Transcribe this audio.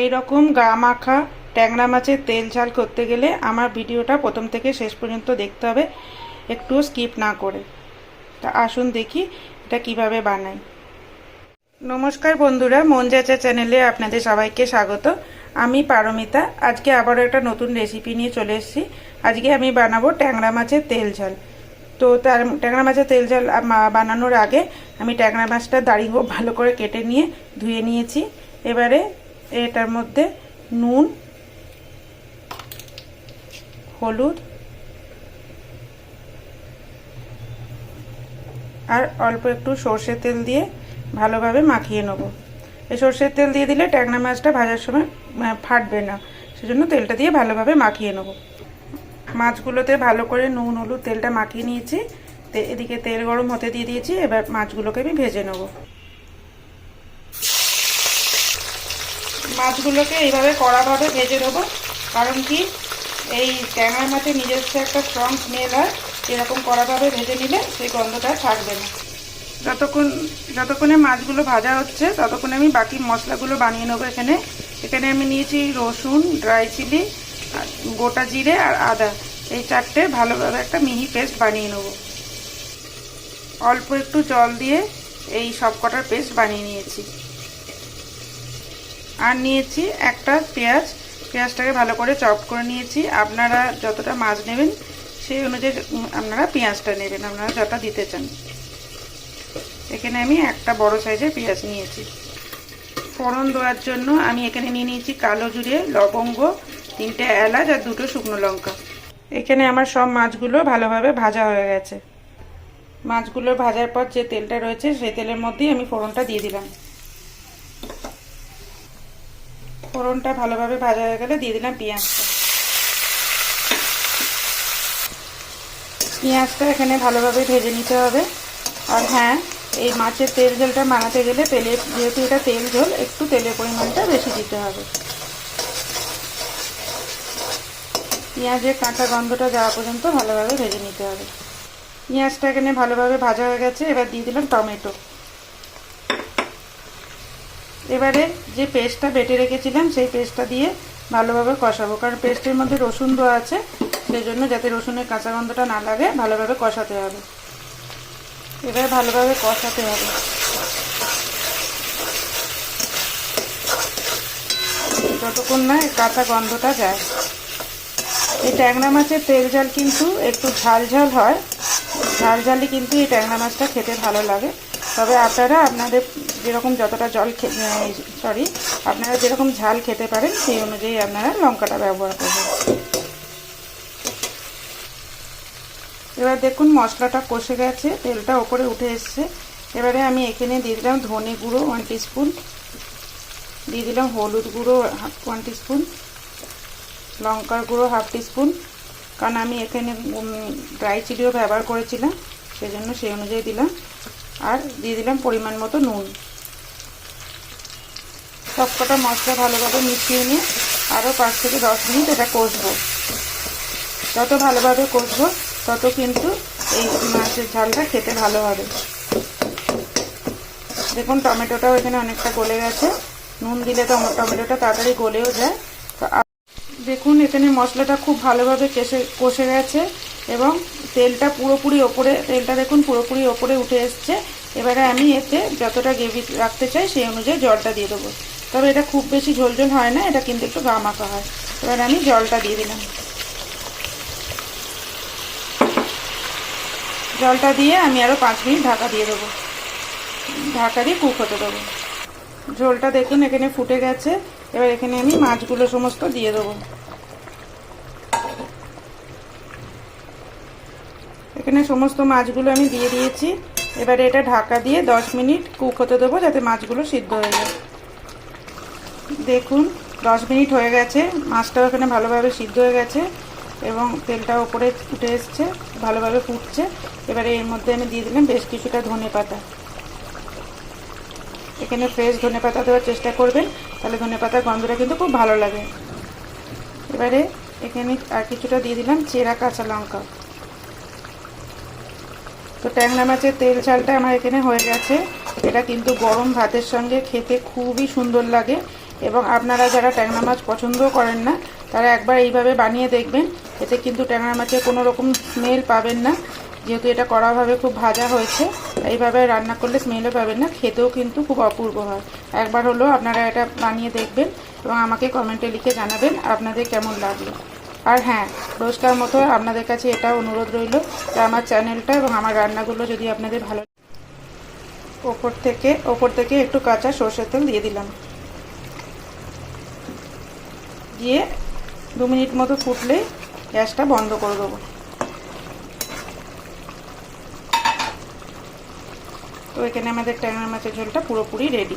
এই রকম গা মাখা ট্যাংরা মাছের তেল ঝাল করতে গেলে আমার ভিডিওটা প্রথম থেকে শেষ পর্যন্ত দেখতে হবে একটুও স্কিপ না করে। তা আসুন দেখি এটা কীভাবে বানাই। নমস্কার বন্ধুরা, মন যাচা চ্যানেলে আপনাদের সবাইকে স্বাগত। আমি পারমিতা, আজকে আবারও একটা নতুন রেসিপি নিয়ে চলে এসেছি। আজকে আমি বানাবো ট্যাংরা মাছের তেল ঝাল। তো তার ট্যাংরা মাছের তেল আম- বানানোর আগে আমি ট্যাংরা মাছটা দাঁড়িয়ে ভালো করে কেটে নিয়ে ধুয়ে নিয়েছি। এবারে এটার মধ্যে নুন, হলুদ আর অল্প একটু সর্ষের তেল দিয়ে ভালোভাবে মাখিয়ে নেব। এই সর্ষের তেল দিয়ে দিলে ট্যাংরা মাছটা ভাজার সময় ফাটবে না। সেজন্য তেলটা দিয়ে ভালোভাবে মাখিয়ে নেব। মাছগুলোতে ভালো করে নুন, হলুদ তেলটা মাখিয়ে নিয়েছি। এদিকে তেল গরম হতে দিয়ে দিয়েছি, এবার মাছগুলোকে আমি ভেজে নেব। মাছগুলোকে এইভাবে কড়াভাবে ভেজে নেব, কারণ কি এই ট্যাংরা মাছের নিজস্ব একটা স্ট্রং স্মেল হয় এরকম কড়াভাবে ভেজে নিলে সেই গন্ধটা থাকবে না। যতক্ষণ, যতক্ষণে মাছগুলো ভাজা হচ্ছে, ততক্ষণে আমি বাকি মশলাগুলো বানিয়ে নেব এখানে। এখানে আমি নিয়েছি রসুন ড্রাই চিলি গোটা জিরে আর আদা। এই চারটে ভালোভাবে একটা মিহি পেস্ট বানিয়ে নেব। অল্প একটু জল দিয়ে এই সব কটার পেস্ট বানিয়ে নিয়েছি। আর নিয়েছি একটা পেঁয়াজ। পেঁয়াজটাকে ভালো করে চপ করে নিয়েছি। আপনারা যতটা মাছ নেবেন সেই অনুযায়ী আপনারা পেঁয়াজটা নেবেন। আপনারা যতটা দিতে চান। এখানে আমি একটা বড় সাইজের পেঁয়াজ নিয়েছি। ফোড়ন দেওয়ার জন্য আমি এখানে নিয়ে নিয়েছি কালো জিরে, লবঙ্গ, তিনটে এলাচ আর দুটো শুকনো লঙ্কা। এখানে আমার সব মাছগুলো ভালোভাবে ভাজা হয়ে গেছে। মাছগুলো ভাজার পর যে তেলটা রয়েছে, সেই তেলের মধ্যেই আমি ফোড়নটা দিয়ে দিলাম। ফোড়নটা ভালোভাবে ভাজা হয়ে গেলে দিয়ে দিলাম পেঁয়াজটা পেঁয়াজটা এখানে ভালোভাবে ভেজে নিতে হবে। আর হ্যাঁ এই মাছের তেল ঝোলটা বানাতে গেলে তেলের যেহেতু এটা তেল ঝোল, একটু তেলের পরিমাণটা বেশি দিতে হবে। পেঁয়াজের কাঁচা গন্ধটা যাওয়া পর্যন্ত ভালোভাবে ভেজে নিতে হবে। পেঁয়াজটা এখানে ভালোভাবে ভাজা হয়ে গেছে, এবার দিয়ে দিলাম টমেটো। এবারে যে পেস্টটা বেটে রেখেছিলাম, সেই পেস্টটা দিয়ে ভালোভাবে কষাবো। কারণ পেস্টের মধ্যে রসুন দেওয়া আছে, সেই জন্য যাতে রসুনের কাঁচা গন্ধটা না লাগে, ভালোভাবে কষাতে হবে। এবার ভালোভাবে কষাতে হবে। যতক্ষণ না কাঁচা গন্ধটা যায়। এই ট্যাংরা মাছের তেল ঝাল কিন্তু একটু ঝাল ঝাল হয়। ঝাল ঝালই কিন্তু এই ট্যাংরা মাছটা খেতে ভালো লাগে। তবে আপনারা আপনাদের যেরকম যতটা জল সরি আপনারা যেরকম ঝাল খেতে পারেন, সেই অনুযায়ী আপনারা লঙ্কাটা ব্যবহার করবেন। এবার দেখুন মশলাটা কষে গেছে, তেলটা ওপরে উঠে এসছে। এবারে আমি এখানে দিয়ে দিলাম ধনে গুঁড়ো ওয়ান টিস্পুন দিয়ে দিলাম হলুদ গুঁড়ো ওয়ান টিস্পুন লঙ্কার গুঁড়ো হাফ টিস্পুন। কারণ আমি এখানে ড্রাই চিলিও ব্যবহার করেছিলাম, সেজন্য সেই অনুযায়ী দিলাম। আর দিয়ে দিলাম পরিমাণ মতো নুন। সবকটা মশলা ভালোভাবে মিশিয়ে নিয়ে আরও পাঁচ থেকে দশ মিনিট এটা কষবো। যত ভালোভাবে কষবো, তত কিন্তু এই মাছের ঝালটা খেতে ভালো হবে। দেখুন, টমেটোটাও এখানে অনেকটা গলে গেছে। নুন দিলে তো আমার টমেটোটা তাড়াতাড়ি গলেও যায়। দেখুন, এখানে মশলাটা খুব ভালোভাবে কেসে, কষে গেছে এবং তেলটা পুরোপুরি ওপরে, তেলটা দেখুন পুরোপুরি ওপরে উঠে এসছে। এবারে আমি এতে যতটা গ্রেভি রাখতে চাই সেই অনুযায়ী জলটা দিয়ে দেবো। তবে এটা খুব বেশি ঝোল ঝোল হয় না, এটা কিন্তু একটু গামাকা হয়। এবার আমি জলটা দিয়ে দিলাম। জলটা দিয়ে আমি আরও পাঁচ মিনিট ঢাকা দিয়ে দেবো। ঢাকা দিয়ে কুক হতে দেবো। ঝোলটা দেখুন এখানে ফুটে গেছে। এবার এখানে আমি মাছগুলো সমস্ত দিয়ে দেবো। এখানে সমস্ত মাছগুলো আমি দিয়ে দিয়েছি। এবারে এটা ঢাকা দিয়ে দশ মিনিট কুক হতে দেবো যাতে মাছগুলো সিদ্ধ হয়ে যায়। দেখুন, দশ মিনিট হয়ে গেছে। মাছটাও এখানে ভালোভাবে সিদ্ধ হয়ে গেছে এবং তেলটা ওপরে উঠে এসছে, ভালোভাবে ফুটছে। এবারে এর মধ্যে আমি দিয়ে দিলাম বেশ কিছুটা ধনে পাতা। এখানে ফ্রেশ ধনে পাতা দেওয়ার চেষ্টা করবেন, তাহলে ধনে পাতার গন্ধটা কিন্তু খুব ভালো লাগে। এবারে এখানে আর কিছুটা দিয়ে দিলাম চেরা কাঁচা লঙ্কা। তো ট্যাংরা মাছের তেল ঝালটা আমার এখানে হয়ে গেছে। এটা কিন্তু গরম ভাতের সঙ্গে খেতে খুবই সুন্দর লাগে এবং আপনারা যারা ট্যাংরা মাছ পছন্দ করেন না, তারা একবার এইভাবে বানিয়ে দেখবেন। এতে কিন্তু ট্যাংরা মাছের কোনো রকম স্মেল পাবেন না। যেহেতু এটা কড়াভাবে খুব ভাজা হয়েছে, এইভাবে রান্না করলে স্মেলও পাবেন না, খেতেও কিন্তু খুব অপূর্ব হয়। একবার হলেও আপনারা এটা বানিয়ে দেখবেন এবং আমাকে কমেন্টে লিখে জানাবেন আপনাদের কেমন লাগল। আর হ্যাঁ রোজকার মতো, আপনাদের কাছে এটা অনুরোধ রইল যে আমার চ্যানেলটা এবং আমার রান্নাগুলো যদি আপনাদের ভালো ওপর থেকে ওপর থেকে একটু কাঁচা সর্ষের তেল দিয়ে দিলাম। দিয়ে দু মিনিট মতো ফুটলে গ্যাসটা বন্ধ করে দেবো। তো এখানে আমাদের ট্যাংরা মাছের ঝোলটা পুরোপুরি রেডি